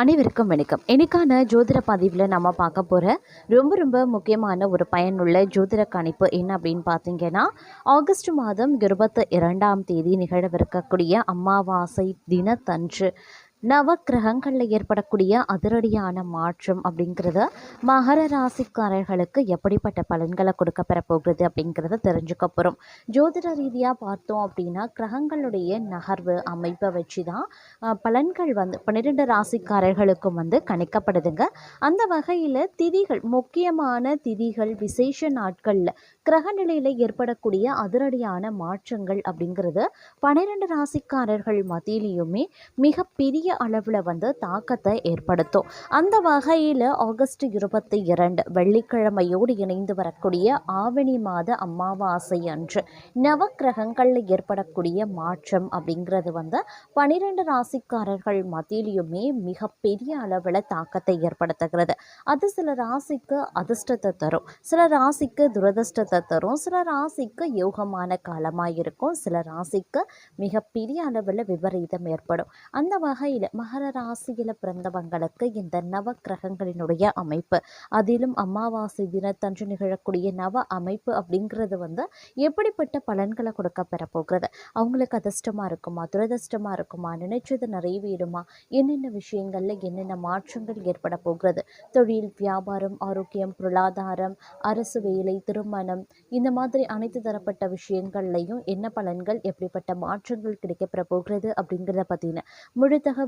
அனைவருக்கும் வணக்கம். எனக்கான ஜோதிட பதிவில் நம்ம பார்க்க போகிற ரொம்ப ரொம்ப முக்கியமான ஒரு பயனுள்ள ஜோதிட கணிப்பு என்ன அப்படின்னு பார்த்தீங்கன்னா ஆகஸ்ட் மாதம் இருபத்தி இரண்டாம் தேதி நிகழவிருக்கக்கூடிய அமாவாசை தினத்தன்று. நவக்கிரகங்களில் ஏற்படக்கூடிய அதிரடியான மாற்றம் அப்படிங்கிறத மகர ராசிக்காரர்களுக்கு எப்படிப்பட்ட பலன்களை கொடுக்க பெற போகுது அப்படிங்கிறத தெரிஞ்சுக்க போகிறோம் ஜோதிட ரீதியாக பார்த்தோம் அப்படின்னா கிரகங்களுடைய நகர்வு அமைப்பை வச்சு தான் பலன்கள் வந்து பன்னிரெண்டு ராசிக்காரர்களுக்கும் வந்து கணிக்கப்படுதுங்க. அந்த வகையில் திதிகள் முக்கியமான திதிகள் விசேஷ நாட்களில் கிரக நிலையில் ஏற்படக்கூடிய அதிரடியான மாற்றங்கள் அப்படிங்கிறது பன்னிரெண்டு ராசிக்காரர்கள் மத்தியிலையுமே மிகப்பெரிய அளவில் வந்து தாக்கத்தை ஏற்படுத்தும். அந்த வகையில் ஆகஸ்ட் இருபத்தி இரண்டு வெள்ளிக்கிழமையோடு இணைந்து வரக்கூடிய ஆவணி மாத அமாவாசை அன்று நவக்கிரகங்களில் ஏற்படக்கூடிய மாற்றம் அப்படிங்கிறது வந்து பனிரெண்டு ராசிக்காரர்கள் மத்தியிலையுமே மிகப்பெரிய அளவில் தாக்கத்தை ஏற்படுத்துகிறது. அது சில ராசிக்கு அதிர்ஷ்டத்தை தரும் சில ராசிக்கு துரதிர்ஷ்டத்தை தரும் சில ராசிக்கு யோகமான காலமாக இருக்கும் சில ராசிக்கு மிகப்பெரிய அளவில் விபரீதம் ஏற்படும். அந்த வகையில் மகர ராசியில் பிறந்தவங்களுக்கு இந்த நவ கிரகங்களினுடைய அமைப்பு. அதிலும் அமாவாசை தினத்தன்று நிகழக்கூடிய நவ அமைப்பு அப்படிங்கிறது வந்து எப்படிப்பட்ட பலன்களை கொடுக்க பெறப்போகிறது அவங்களுக்கு அதிர்ஷ்டமாக இருக்குமா? துரதிர்ஷ்டமாக இருக்குமா? நினைச்சது நிறைவேறுமா? என்னென்ன விஷயங்களில் என்னென்ன மாற்றங்கள் ஏற்பட போகிறது? தொழில் வியாபாரம் ஆரோக்கியம் பொருளாதாரம் அரசு வேலை திருமணம் இந்த மாதிரி அனைத்து தரப்பட்ட விஷயங்கள்லையும் என்ன பலன்கள் எப்படிப்பட்ட மாற்றங்கள் கிடைக்கப்பெற போகிறது அப்படிங்கிறத பற்றின முழு தகவல்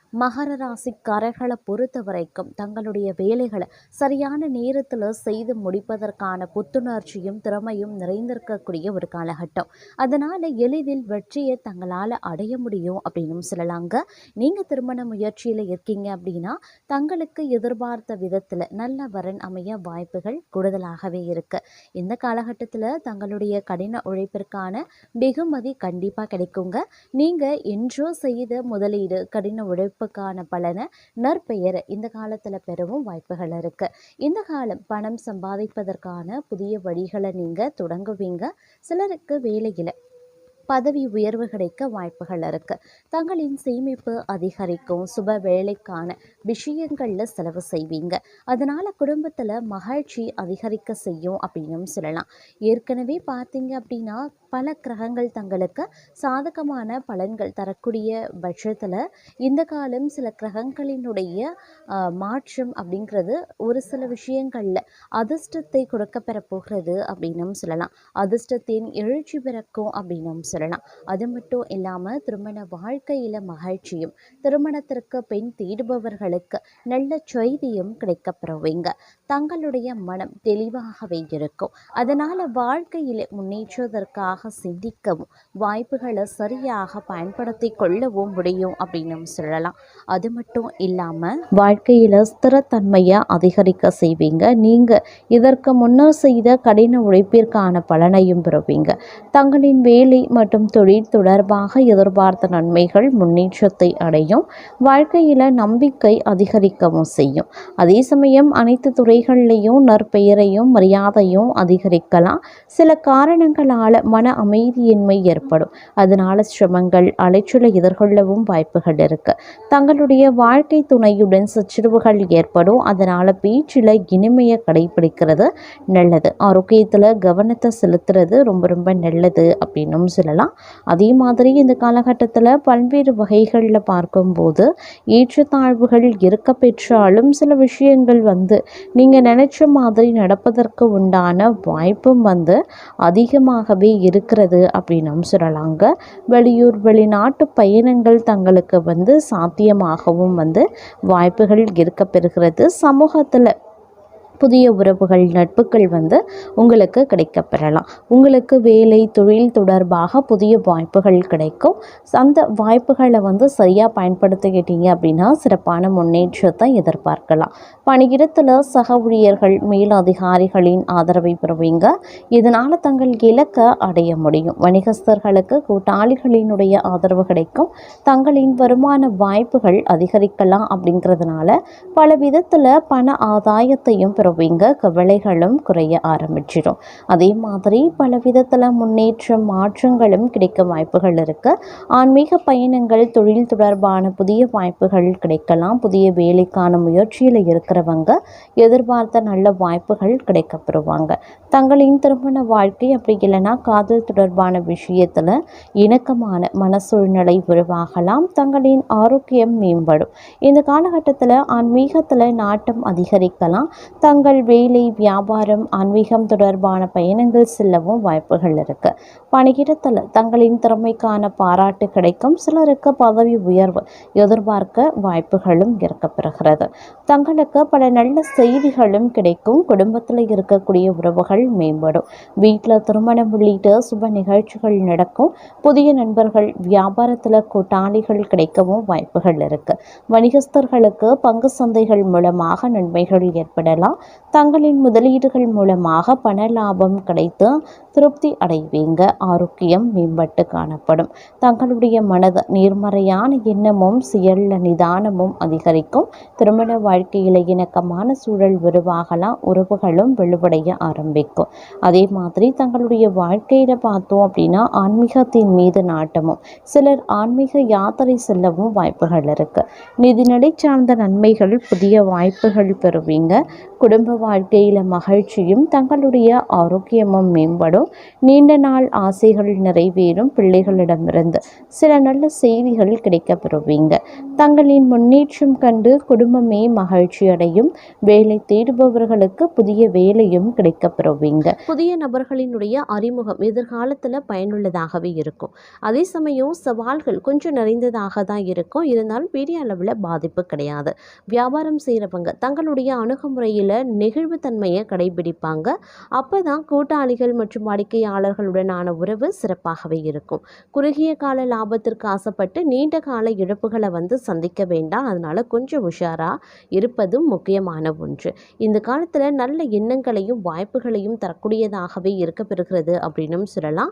மகர ராசிக்காரர்களை பொறுத்த வரைக்கும் தங்களுடைய வேலைகளை சரியான நேரத்தில் செய்து முடிப்பதற்கான புத்துணர்ச்சியும் திறமையும் நிறைந்திருக்கக்கூடிய ஒரு காலகட்டம். அதனால் எளிதில் வெற்றியை தங்களால் அடைய முடியும் அப்படின்னு சொல்லலாங்க. நீங்கள் திருமண முயற்சியில் இருக்கீங்க அப்படின்னா தங்களுக்கு எதிர்பார்த்த விதத்தில் நல்ல வரன் அமைய வாய்ப்புகள் கூடுதலாகவே இருக்குது இந்த காலகட்டத்தில் தங்களுடைய கடின உழைப்பிற்கான வெகுமதி கண்டிப்பாக கிடைக்குங்க. நீங்கள் என்றோ செய்த முதலீடு கடின உழைப்பு உழைப்புக்கான பலனை நற்பெயரை இந்த காலத்தில் பெறவும் வாய்ப்புகள் இருக்குது இந்த காலம் பணம் சம்பாதிப்பதற்கான புதிய வழிகளை நீங்கள் தொடங்குவீங்க. சிலருக்கு வேலையில் பதவி உயர்வு கிடைக்க வாய்ப்புகள் இருக்கு. தங்களின் சேமிப்பு அதிகரிக்கும் சுப வேலைக்கான விஷயங்களில் செலவு செய்வீங்க. அதனால குடும்பத்தில் மகிழ்ச்சி அதிகரிக்க செய்யும் அப்படின்னும் சொல்லலாம். ஏற்கனவே பார்த்தீங்க அப்படின்னா பல கிரகங்கள் தங்களுக்கு சாதகமான பலன்கள் தரக்கூடிய பட்சத்தில் இந்த காலம் சில கிரகங்களினுடைய மாற்றம் அப்படிங்கிறது ஒரு சில விஷயங்களில் அதிர்ஷ்டத்தை கொடுக்க பெற போகிறது அப்படின்னும் சொல்லலாம். அதிர்ஷ்டத்தின் எழுச்சி பிறக்கும் அப்படின்னும் சொல்லலாம். அது மட்டும் இல்லாமல் திருமண வாழ்க்கையில் மகிழ்ச்சியும் திருமணத்திற்கு பெண் தேடுபவர்களுக்கு நல்ல செய்தியும் கிடைக்கப்பெறுவீங்க தங்களுடைய மனம் தெளிவாகவே இருக்கும். அதனால் வாழ்க்கையில் முன்னேற்றுவதற்காக சிந்திக்கவும் வாய்ப்புகளை சரியாக பயன்படுத்தி கொள்ளவும் முடியும் அப்படின்னு சொல்லலாம். அது மட்டும் இல்லாமல் வாழ்க்கையில் ஸ்திரத்தன்மையை அதிகரிக்க செய்வீங்க. நீங்கள் இதற்கு முன்னர் செய்த கடின உழைப்பிற்கான பலனையும் பெறுவீங்க. தங்களின் வேலை மற்றும் தொழில் தொடர்பாக எதிர்பார்த்த நன்மைகள் முன்னேற்றத்தை அடையும். வாழ்க்கையில் நம்பிக்கை அதிகரிக்கவும் செய்யும். அதே சமயம் அனைத்து துறைகள்லையும் நற்பெயரையும் மரியாதையும் அதிகரிக்கலாம். சில காரணங்களால் மன அமைதியின்மை ஏற்படும். அதனால சிரமங்கள் அலைச்சலை எதிர்கொள்ளவும் வாய்ப்புகள் இருக்கு. தங்களுடைய வாழ்க்கை துணையுடன் சச்சரவுகள் ஏற்படும். அதனால பேச்சில் இனிமையை கடைபிடிக்கிறது நல்லது. ஆரோக்கியத்தில் கவனத்தை செலுத்துறது ரொம்ப ரொம்ப நல்லது அப்படின்னும் சொல்லலாம். அதே மாதிரி இந்த காலகட்டத்தில் பல்வேறு வகைகளில் பார்க்கும்போது ஏற்றத்தாழ்வுகள் இருக்க பெற்றாலும் சில விஷயங்கள் வந்து நீங்கள் நினச்ச மாதிரி நடப்பதற்கு உண்டான வாய்ப்பும் வந்து அதிகமாகவே இருக்கிறது அப்படின்னும் சொல்லலாங்க. வெளியூர் வெளிநாட்டு பயணங்கள் தங்களுக்கு வந்து சாத்தியமாகவும் வந்து வாய்ப்புகள் இருக்க பெறுகிறது சமூகத்தில் புதிய உறவுகள் நட்புகள் வந்து உங்களுக்கு கிடைக்கப்பெறலாம். உங்களுக்கு வேலை தொழில் தொடர்பாக புதிய வாய்ப்புகள் கிடைக்கும். அந்த வாய்ப்புகளை வந்து சரியாக பயன்படுத்திக்கிட்டீங்க அப்படின்னா சிறப்பான முன்னேற்றத்தை எதிர்பார்க்கலாம். பணியிடத்தில் சக ஊழியர்கள் மேல் அதிகாரிகளின் ஆதரவை பெறுவீங்க. இதனால் தங்கள் இலக்கை அடைய முடியும். வணிகஸ்தர்களுக்கு கூட்டாளிகளினுடைய ஆதரவு கிடைக்கும். தங்களின் வருமான வாய்ப்புகள் அதிகரிக்கலாம் அப்படிங்கிறதுனால பல விதத்தில் பண ஆதாயத்தையும் பெறுவீங்க கவலைகளும் குறைய ஆரம்பிச்சிடும். அதே மாதிரி பல விதத்தில் முன்னேற்றம் மாற்றங்களும் கிடைக்க வாய்ப்புகள் இருக்கு. ஆன்மீக பயணங்கள் தொழில் தொடர்பான புதிய வாய்ப்புகள் கிடைக்கலாம். புதிய வேலைக்கான முயற்சியில் இருக்கிறவங்க எதிர்பார்த்த நல்ல வாய்ப்புகள் கிடைக்கப்பெறுவாங்க தங்களின் திருமண வாழ்க்கை அப்படி இல்லைன்னா காதல் தொடர்பான விஷயத்தில் இணக்கமான மன சூழ்நிலை உருவாகலாம். தங்களின் ஆரோக்கியம் மேம்படும். இந்த காலகட்டத்தில் ஆன்மீகத்தில் நாட்டம் அதிகரிக்கலாம். தங்கள் வேலை வியாபாரம் ஆன்மீகம் தொடர்பான பயணங்கள் செல்லவும் வாய்ப்புகள் இருக்கு. பணியிடத்தில் தங்களின் திறமைக்கான பாராட்டு கிடைக்கும். சிலருக்கு பதவி உயர்வு எதிர்பார்க்க வாய்ப்புகளும் இருக்கப்பெறுகிறது. தங்களுக்கு பல நல்ல செய்திகளும் கிடைக்கும். குடும்பத்தில் இருக்கக்கூடிய உறவுகள் மேம்படும். வீட்டில் திருமணம் உள்ளிட்ட சுப நிகழ்ச்சிகள் நடக்கும். புதிய நண்பர்கள் வியாபாரத்தில் கூட்டாளிகள் கிடைக்கவும் வாய்ப்புகள் இருக்கு. வணிகஸ்தர்களுக்கு பங்கு சந்தைகள் மூலமாக நன்மைகள் ஏற்படலாம். தங்களின் முதலீடுகள் மூலமாக பண லாபம் கிடைத்து திருப்தி அடைவீங்க. ஆரோக்கியம் மேம்பட்டு காணப்படும். தங்களுடைய மனது நேர்மறையான எண்ணமும் செயல்ல நிதானமும் அதிகரிக்கும். திருமண வாழ்க்கையில் இணக்கமான சூழல் உருவாகலாம் உறவுகளும் வலுவடைய ஆரம்பிக்கும். அதே மாதிரி தங்களுடைய வாழ்க்கையில பார்த்தோம் அப்படின்னா ஆன்மீகத்தின் மீது நாட்டமும் சிலர் ஆன்மீக யாத்திரை செல்லவும் வாய்ப்புகள் இருக்கு. நிதிநிலை சார்ந்த நன்மைகள் புதிய வாய்ப்புகள் பெறுவீங்க. குடும்ப வாழ்க்கையில் மகிழ்ச்சியும் தங்களுடைய ஆரோக்கியமும் மேம்படும். நீண்ட நாள் ஆசைகள் நிறைவேறும் பிள்ளைகளிடமிருந்து. சில நல்ல செய்திகள் கிடைக்கப் பெறுவீங்க தங்களின் முன்னேற்றம் கண்டு குடும்பமே மகிழ்ச்சி அடையும். வேலை தேடுபவர்களுக்கு புதிய வேலையும் கிடைக்கப் பெறுவீங்க புதிய நபர்களினுடைய அறிமுகம் எதிர்காலத்தில் பயனுள்ளதாகவே இருக்கும். அதே சமயம் சவால்கள் கொஞ்சம் நிறைந்ததாக தான் இருக்கும். இருந்தாலும் பெரிய அளவில் பாதிப்பு கிடையாது. வியாபாரம் செய்கிறவங்க தங்களுடைய அணுகுமுறையில் நெகிழ்வுத்தன்மையை கடைபிடிப்பாங்க. அப்போ தான் கூட்டாளிகள் மற்றும் வாடிக்கையாளர்களுடனான உறவு சிறப்பாகவே இருக்கும். குறுகிய கால லாபத்திற்கு ஆசைப்பட்டு நீண்ட கால இழப்புகளை வந்து சந்திக்க வேண்டாம். அதனால் கொஞ்சம் உஷாராக இருப்பதும் முக்கியமான ஒன்று. இந்த காலத்தில் நல்ல எண்ணங்களையும் வாய்ப்புகளையும் தரக்கூடியதாகவே இருக்க பெறுகிறது அப்படின்னும் சொல்லலாம்.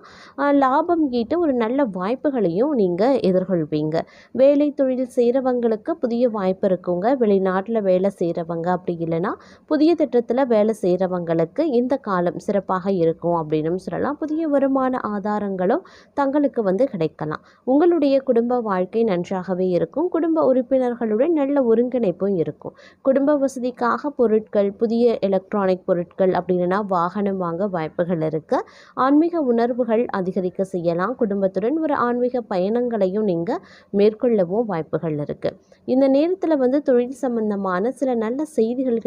லாபம் ஈட்ட ஒரு நல்ல வாய்ப்புகளையும் நீங்கள் எதிர்கொள்வீங்க. வேலை தொழில் செய்கிறவங்களுக்கு புதிய வாய்ப்பு இருக்குங்க. வெளிநாட்டில் வேலை செய்கிறவங்க அப்படி இல்லைன்னா புதிய திட்டத்தில் வேலை செய்கிறவங்களுக்கு இந்த காலம் சிறப்பாக இருக்கும் அப்படின்னும் சொல்லலாம். புதிய வருமான ஆதாரங்களும் தங்களுக்கு வந்து கிடைக்கலாம். உங்களுடைய குடும்ப வாழ்க்கை நன்றாகவே இருக்கும். குடும்ப உறுப்பினர்களுடன் நல்ல ஒருங்கிணைப்பும் இருக்கும். குடும்ப வசதிக்காக பொருட்கள் புதிய எலக்ட்ரானிக் பொருட்கள் அப்படின்னா வாகனம் வாங்க வாய்ப்புகள் இருக்குது ஆன்மீக உணர்வுகள் அதிகரிக்க செய்யலாம். குடும்பத்துடன் ஒரு ஆன்மீக பயணங்களையும் நீங்கள் மேற்கொள்ளவும் வாய்ப்புகள் இருக்குது இந்த நேரத்தில் வந்து தொழில் சம்பந்தமான சில நல்ல செய்திகள்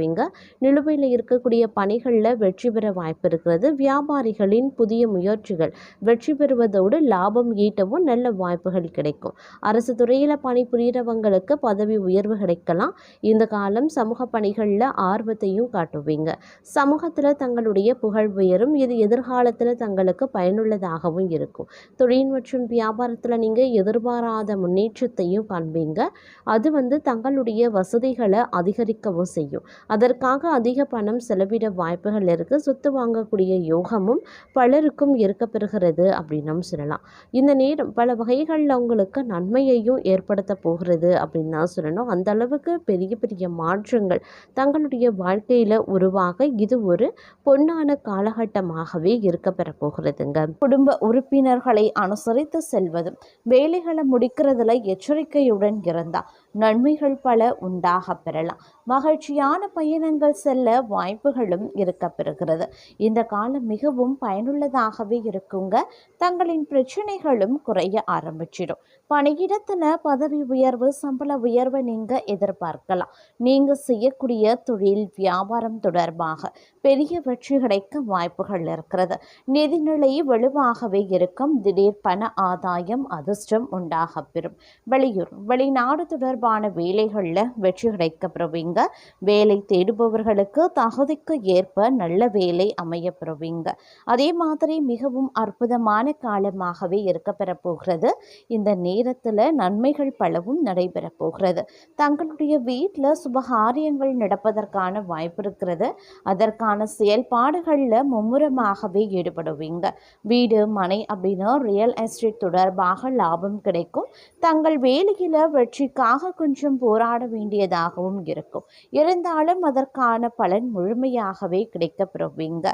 கிடைக்கப்படுவீங்க நிலுவையில் இருக்கக்கூடிய பணிகளில் வெற்றி பெற வாய்ப்பு இருக்கிறது. வியாபாரிகளின் புதிய முயற்சிகள் வெற்றி பெறுவதோடு லாபம் ஈட்டவும் நல்ல வாய்ப்புகள் கிடைக்கும். அரசு துறையில் பணிபுரியறவங்களுக்கு பதவி உயர்வு கிடைக்கலாம். இந்த காலம் சமூக பணிகளில் ஆர்வத்தையும் காட்டுவீங்க. சமூகத்தில் தங்களுடைய புகழ் உயரும். இது எதிர்காலத்தில் தங்களுக்கு பயனுள்ளதாகவும் இருக்கும். தொழில் மற்றும் வியாபாரத்தில் நீங்கள் எதிர்பாராத முன்னேற்றத்தையும் காண்பீங்க. அது வந்து தங்களுடைய வசதிகளை அதிகரிக்கவும் செய்யும். அதற்காக அதிக பணம் செலவிட வாய்ப்புகள் இருக்குது சொத்து வாங்கக்கூடிய யோகமும் பலருக்கும் இருக்கப்பெறுகிறது அப்படின்னும் சொல்லலாம். இந்த நேரம் பல வகைகளில் அவங்களுக்கு நன்மையையும் ஏற்படுத்த போகிறது அப்படின்னு தான் சொல்லணும். அந்த அளவுக்கு பெரிய பெரிய மாற்றங்கள் தங்களுடைய வாழ்க்கையில் உருவாக இது ஒரு பொன்னான காலகட்டமாகவே இருக்கப்பெற போகிறதுங்க. குடும்ப உறுப்பினர்களை அனுசரித்து செல்வதும் வேலைகளை முடிக்கிறதுல எச்சரிக்கையுடன் இருந்தால் நன்மைகள் பல உண்டாக பெறலாம். மகிழ்ச்சியான பயணங்கள் செல்ல வாய்ப்புகளும் இருக்க பெறுகிறது. இந்த காலம் மிகவும் பயனுள்ளதாகவே இருக்குங்க. தங்களின் பிரச்சனைகளும் குறைய ஆரம்பிச்சிடும். பணியிடத்தில் பதவி உயர்வு சம்பள உயர்வை நீங்கள் எதிர்பார்க்கலாம். நீங்கள் செய்யக்கூடிய தொழில் வியாபாரம் தொடர்பாக பெரிய வெற்றி கிடைக்க வாய்ப்புகள் இருக்கிறது. நிதிநிலை வலுவாகவே இருக்கும். திடீர் பண ஆதாயம் அதிர்ஷ்டம் உண்டாக பெறும். வெளியூர் வெளிநாடு தொடர்பாக தொடர்பான வேலைகளில் வெற்றி கிடைக்கப்பெறுவீங்க வேலை தேடுபவர்களுக்கு தகுதிக்கு ஏற்ப நல்ல வேலை அமையப்பெறுவீங்க அதே மாதிரி மிகவும் அற்புதமான காலமாகவே இருக்கப்பெறப் போகிறது இந்த நேரத்தில் நன்மைகள் பலவும் நடைபெறப் போகிறது. தங்களுடைய வீட்டில் சுபகாரியங்கள் நடப்பதற்கான வாய்ப்பு இருக்கிறது. அதற்கான செயல்பாடுகளில் மும்முரமாகவே ஈடுபடுவீங்க. வீடு மனை அப்படின்னு ரியல் எஸ்டேட் தொடர்பாக லாபம் கிடைக்கும். தங்கள் வேலையில் வெற்றிக்காக கொஞ்சம் போராட வேண்டியதாகவும் இருக்கும். இருந்தாலும் அதற்கான பலன் முழுமையாகவே கிடைக்கப்பெறுவீங்க